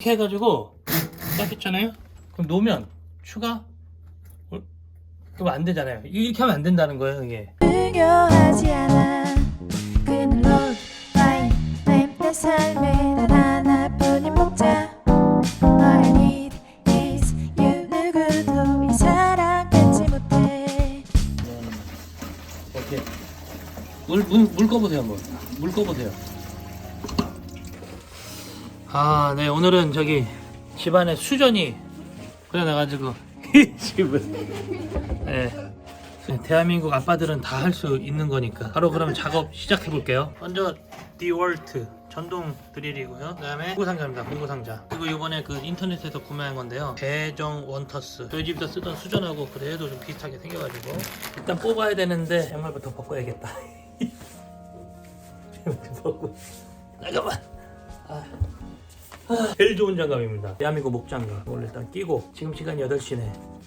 이렇게 해가지고 딱 했잖아요. 그럼 놓으면 추가 어? 그럼 안 되잖아요. 이렇게 하면 안 된다는 거예요, 이게. 중요하지 않아 그는 로드 라인 내 삶의 단 하나뿐인 목자 All I need is you 누구도 이 사랑 끊지 못해 이렇게 물, 물, 물 꺼보세요, 한번. 물 꺼보세요. 아, 네, 오늘은 저기 집안에 수전이 그래나가지고 집은 네. 대한민국 아빠들은 다 할 수 있는 거니까 바로 그러면 작업 시작해 볼게요. 먼저 디월트 전동 드릴이고요. 그 다음에 공구 상자입니다. 공구 상자. 그리고 이번에 그 인터넷에서 구매한 건데요. 배정 원터스. 저희 집에서 쓰던 수전하고 그래도 좀 비슷하게 생겨가지고 일단 뽑아야 되는데 양말부터 벗고야겠다. 벗고 잠깐만. 아. 아, 제일 좋은 장갑입니다. 대한민국 목장갑. 이걸 일단 끼고 지금 시간 8시네.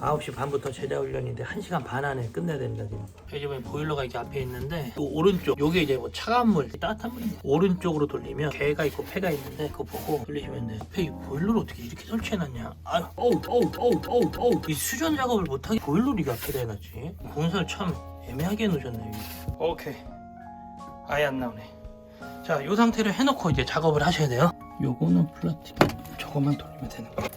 9시 반부터 제자 훈련인데 1시간 반 안에 끝내야 됩니다 지금 저희 집에 보일러가 이렇게 앞에 있는데 또 오른쪽 요게 이제 뭐 차가운 물 따뜻한 물인데 오른쪽으로 돌리면 개가 있고 폐가 있는데 그거 보고 돌리시면 돼요 옆에 이 보일러를 어떻게 이렇게 설치해놨냐 아유 어우 어우 어우 어우 어우 이 수전 작업을 못하게 보일러를 이렇게 앞에다 해놨지 공사를 참 애매하게 해놓으셨네요 이게. 오케이 아예 안 나오네 자 이 상태로 해놓고 이제 작업을 하셔야 돼요 요거는 플라스틱. 저것만 돌리면 되는 거예요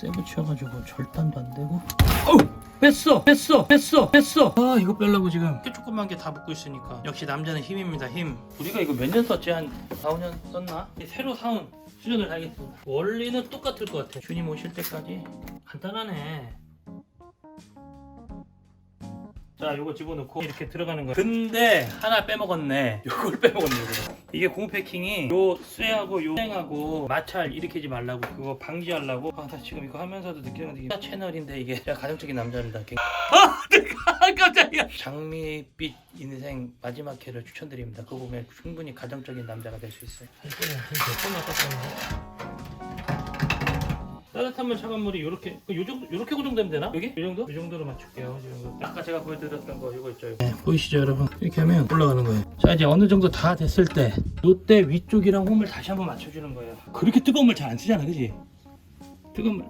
세 붙여가지고 절단도 안 되고. 어우! 뺐어! 뺐어! 뺐어! 뺐어! 아 이거 빼려고 지금. 이렇게 조그만 게 다 붙고 있으니까 역시 남자는 힘입니다 힘. 우리가 이거 몇 년 썼지? 한 4, 5년 썼나? 새로 사온 수전을 하겠습니다. 원리는 똑같을 것 같아. 주님 오실 때까지. 간단하네 자 요거 집어넣고 이렇게 들어가는 거야 근데 하나 빼먹었네. 요걸 빼먹었네 요거 이게 공패킹이 요 쇠하고 요 생하고 마찰 일으키지 말라고 그거 방지하려고. 아 나 지금 이거 하면서도 느끼는 건데 이게 채널인데 이게. 제가 가정적인 남자입니다 아 내가 깜짝이야. 장미빛 인생 마지막 회를 추천드립니다. 그거 보면 충분히 가정적인 남자가 될 수 있어요 따뜻한 물 차가운 물이 요렇게 요 정도 요렇게 고정되면 되나? 여기? 이 정도? 이 정도로 맞출게요. 이 정도. 아까 제가 보여드렸던 거 이거 있죠. 이거. 네, 보이시죠, 여러분? 이렇게 하면 올라가는 거예요. 자, 이제 어느 정도 다 됐을 때 요때 위쪽이랑 홈을 다시 한번 맞춰주는 거예요. 그렇게 뜨거운 물 잘 안 쓰잖아, 그지? 뜨거운 물.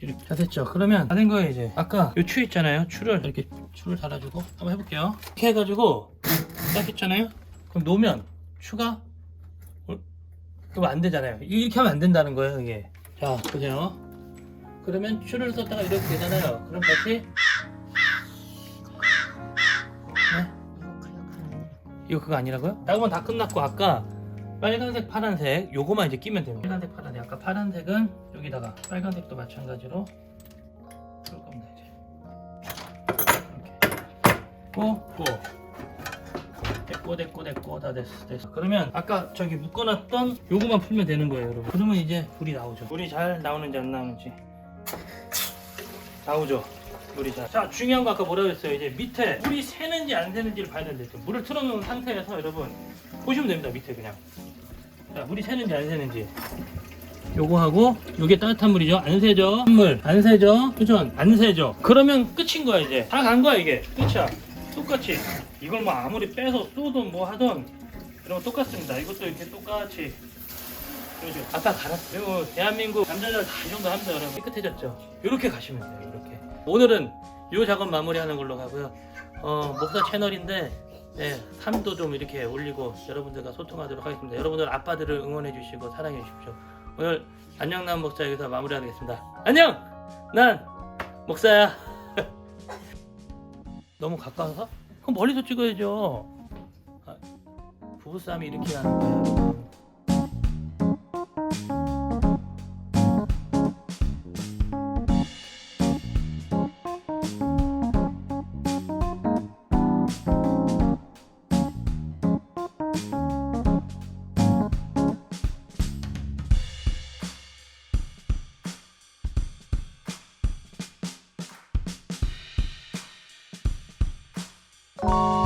이렇게 다 됐죠. 그러면 다 된 거예요 이제. 아까 요 추 있잖아요. 추를 이렇게 추를 달아주고 한번 해볼게요. 이렇게 해가지고 딱 했잖아요. 그럼 놓으면 추가 그럼 안 되잖아요. 이렇게 하면 안 된다는 거예요, 이게. 자, 보세요. 그러면 추를 썼다가 이렇게 되잖아요. 그럼 다시 네? 이거 그거 아니라고요? 작업은 다 끝났고 아까 빨간색, 파란색 요거만 이제 끼면 됩니다. 빨간색, 파란색. 아까 파란색은 여기다가 빨간색도 마찬가지로 풀 겁니다 이제. 이렇게. 고, 고. 됐고 됐고 됐고 다 됐어 됐어. 그러면 아까 저기 묶어놨던 요거만 풀면 되는 거예요 여러분. 그러면 이제 불이 나오죠. 불이 잘 나오는지 안 나오는지. 나오죠. 물이 잘. 자 중요한 거 아까 뭐라 그랬어요? 이제 밑에 물이 새는지 안 새는지를 봐야 되는데 또 물을 틀어놓은 상태에서 여러분 보시면 됩니다 밑에 그냥. 자 물이 새는지 안 새는지. 요거 하고 요게 따뜻한 물이죠? 안 새죠? 물 안 새죠? 그죠 안 새죠? 그러면 끝인 거야 이제. 다 간 거야 이게. 끝이야 똑같이 이걸 뭐 아무리 빼서 쏘든 뭐 하든 이런 거 똑같습니다. 이것도 이렇게 똑같이. 그렇죠. 아까 갈았어요 그리고 대한민국 남자들 다 이 정도 합니다 여러분. 깨끗해졌죠? 이렇게 가시면 돼요 이렇게. 오늘은 요 작업 마무리하는 걸로 가고요. 어 목사 채널인데 네, 함도 좀 이렇게 올리고 여러분들과 소통하도록 하겠습니다. 여러분들 아빠들을 응원해 주시고 사랑해 주십시오. 오늘 안녕남 목사 여기서 마무리하겠습니다. 안녕! 난 목사야 너무 가까워서? 그럼 멀리서 찍어야죠. 아, 부부싸움이 이렇게 하는 거 you